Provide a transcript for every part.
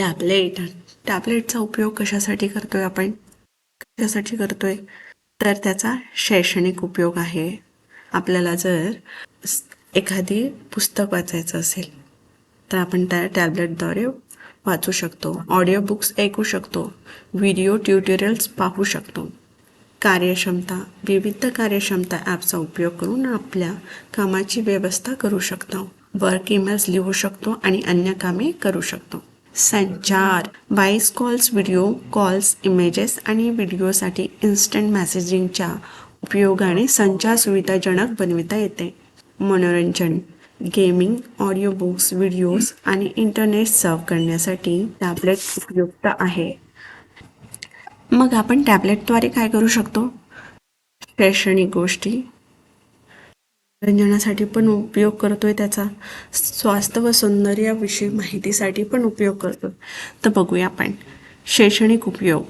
Tablet टॅबलेटचा उपयोग कशासाठी करतोय आपण? कशासाठी करतोय? तर त्याचा शैक्षणिक उपयोग आहे. आपल्याला जर एखादी पुस्तक वाचायचं असेल तर आपण त्या टॅबलेटद्वारे वाचू शकतो. ऑडिओ बुक्स ऐकू शकतो. व्हिडिओ ट्युटोरियल्स पाहू शकतो. कार्यक्षमता विविध कार्यक्षमता ॲपचा उपयोग करून आपल्या कामाची व्यवस्था करू शकतो. वर्क ईमेल्स लिहू शकतो आणि अन्य कामे करू शकतो. संचार voice calls video calls images आणि व्हिडिओसाठी इन्स्टंट मेसेजिंगच्या उपयोगाने संचार सुविधाजनक बनविता येते. मनोरंजन गेमिंग ऑडिओ बुक्स व्हिडिओज आणि इंटरनेट सर्व करण्यासाठी टॅबलेट उपयुक्त आहे. मग आपण टॅबलेटद्वारे काय करू शकतो? शैक्षणिक गोष्टी मनोरंजनासाठी पण उपयोग करतोय त्याचा स्वास्थ्य व सौंदर्याविषयी माहितीसाठी पण उपयोग करतो तर बघूया आपण. शैक्षणिक उपयोग.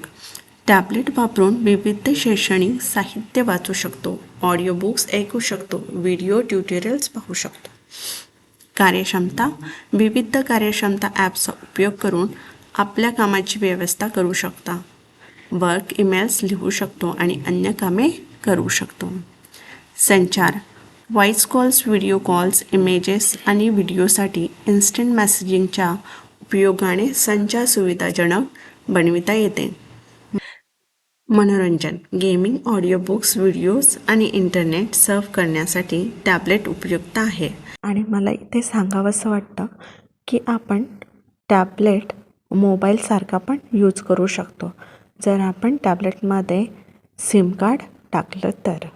टॅबलेट वापरून विविध शैक्षणिक साहित्य वाचू शकतो. ऑडिओ बुक्स ऐकू शकतो. व्हिडिओ ट्युटोरियल्स पाहू शकतो. कार्यक्षमता. विविध कार्यक्षमता ॲप्सचा उपयोग करून आपल्या कामाची व्यवस्था करू शकता. वर्क ईमेल्स लिहू शकतो आणि अन्य कामे करू शकतो. संचार. Voice calls video calls images आणि व्हिडिओसाठी इन्स्टंट मेसेजिंगच्या उपयोगाने संचार सुविधाजनक बनविता येते. मनोरंजन गेमिंग ऑडिओ बुक्स व्हिडिओज आणि इंटरनेट सर्व करण्यासाठी टॅबलेट उपयुक्त आहे. आणि मला इथे सांगावंसं वाटतं की आपण टॅबलेट मोबाईलसारखा पण यूज करू शकतो. जर आपण टॅबलेटमध्ये सिम कार्ड टाकलं तर.